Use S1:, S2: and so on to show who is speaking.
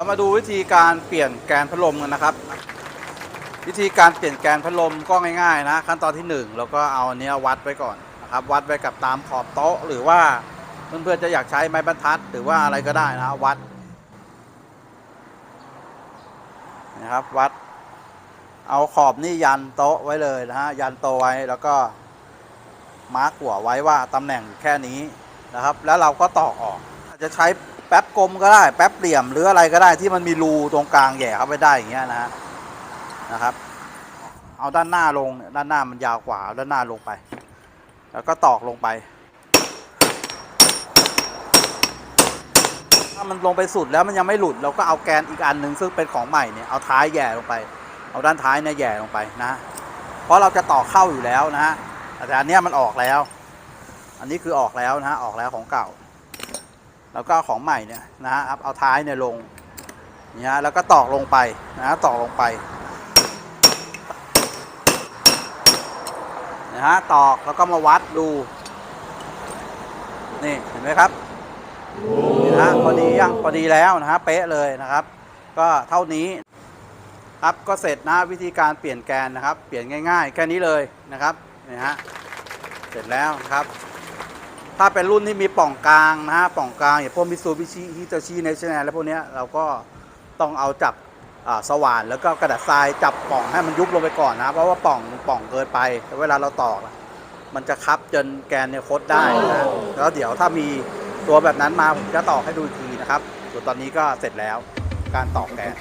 S1: เรามาดูวิธีการเปลี่ยนแกนพัดลมกันนะครับ วิธีการเปลี่ยนแกนพัดลมก็ง่ายๆนะ ขั้นตอนที่หนึ่งเราก็เอาอันเนี้ยวัดไว้ก่อนนะครับวัดไว้กับตามขอบโต๊ะ หรือว่าเพื่อนๆจะอยากใช้ไม้บรรทัด หรือว่าอะไรก็ได้นะวัดนะครับวัดเอาขอบนี่ยันโต๊ะไว้เลยนะฮะยันโต๊ะไว้แล้วก็มาร์กหัวไว้ว่าตำแหน่งแค่นี้นะครับ แล้วเราก็ตอกออก จะใช้แป๊บกลมก็ได้ แป๊บเหลี่ยมหรืออะไรก็ได้ที่มันมีรูตรงกลางแย่เข้าไปได้อย่างเงี้ยนะนะครับ เอาด้านหน้าลงด้านหน้ามันยาวกว่าด้านหน้าลงไป แล้วก็ตอกลงไป ถ้ามันลงไปสุดแล้วมันยังไม่หลุด เราก็เอาแกนอีกอันหนึ่งซึ่งเป็นของใหม่เนี่ยเอาท้ายแย่ลงไป เอาด้านท้ายเนี่ยแย่ลงไปนะเพราะเราจะต่อเข้าอยู่แล้วนะฮะแต่อันเนี้ยมันออกแล้ว อันนี้คือออกแล้วนะฮะออกแล้วของเก่า แล้วก็ของใหม่เนี่ยนะฮะเอาท้ายเนี่ยลงเนี่ยแล้วก็ตอกลงไปนะฮะตอกลงไปนะฮะตอกแล้วก็มาวัดดู นี่เห็นไหมครับนี่ฮะพอดียังพอดีแล้วนะฮะเป๊ะเลยนะครับ ก็เท่านี้ครับก็เสร็จนะวิธีการเปลี่ยนแกนนะครับ เปลี่ยนง่าย ๆ แค่นี้เลยนะครับนี่ฮะเสร็จแล้วนะครับ ถ้าเป็นรุ่นที่มีปล่องกลางนะฮะปล่องกลางอย่างพวกมิซูบิชิฮิตาชิเนชั่นแนลแล้วพวกนี้เราก็ต้องเอาจับสว่านแล้วก็กระดาษทรายจับปล่องให้มันยุบลงไปก่อนนะเพราะว่าปล่องปล่องเกินไปเวลาเราตอกมันจะคับจนแกนเนี่ยคดได้นะแล้วเดี๋ยวถ้ามีตัวแบบนั้นมาผมจะตอกให้ดูอีกทีนะครับส่วนตอนนี้ก็เสร็จแล้วการตอกแกน